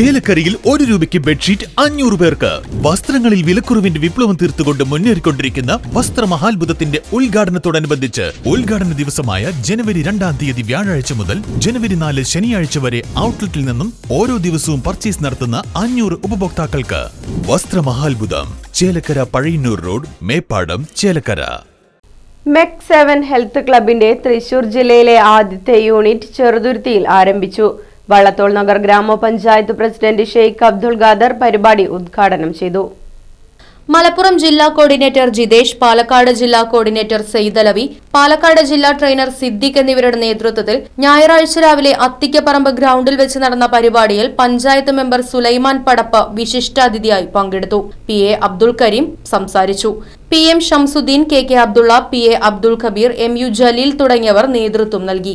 ചേലക്കരയിൽ ഒരു രൂപയ്ക്ക് ബെഡ്ഷീറ്റ് അഞ്ഞൂറ് പേർക്ക്. വസ്ത്രങ്ങളിൽ വിലക്കുറവിന്റെ വിപ്ലവം തീർത്തുകൊണ്ട് മുന്നേറിക്കൊണ്ടിരിക്കുന്ന വസ്ത്രമഹാത്ഭുതത്തിന്റെ ഉദ്ഘാടനത്തോടനുബന്ധിച്ച് ഉദ്ഘാടന ദിവസമായ ജനുവരി രണ്ടാം തീയതി വ്യാഴാഴ്ച മുതൽ ജനുവരി നാല് ശനിയാഴ്ച വരെ ഔട്ട്ലെറ്റിൽ നിന്നും ഓരോ ദിവസവും പർച്ചേസ് നടത്തുന്ന അഞ്ഞൂറ് ഉപഭോക്താക്കൾക്ക്. വസ്ത്രമഹാത്ഭുതം Chelakkara Pazhayannur road Meppadam Chelakkara. MEC seven health ക്ലബിന്റെ തൃശൂർ ജില്ലയിലെ ആദ്യത്തെ യൂണിറ്റ് ചെറുതുരുത്തിയിൽ ആരംഭിച്ചു. വള്ളത്തോൾ നഗർ ഗ്രാമപഞ്ചായത്ത് പ്രസിഡന്റ് ഷെയ്ഖ് അബ്ദുൾ ഖാദർ പരിപാടി ഉദ്ഘാടനം ചെയ്തു. മലപ്പുറം ജില്ലാ കോർഡിനേറ്റർ ജിതേഷ് പാലക്കാട് ജില്ലാ കോർഡിനേറ്റർ സെയ്ദലവി പാലക്കാട് ജില്ലാ ട്രെയിനർ സിദ്ദിഖ് എന്നിവരുടെ നേതൃത്വത്തിൽ ഞായറാഴ്ച രാവിലെ അത്തിക്കപ്പറമ്പ് ഗ്രൗണ്ടിൽ വെച്ച് നടന്ന പരിപാടിയിൽ പഞ്ചായത്ത് മെമ്പർ സുലൈമാൻ പടപ്പ വിശിഷ്ടാതിഥിയായി പങ്കെടുത്തു. പി എ അബ്ദുൾ കരീം സംസാരിച്ചു. P M Shamsuddin K K Abdulla P A Abdul Kabeer M U Jaleel തുടങ്ങിയവർ നേതൃത്വം നൽകി.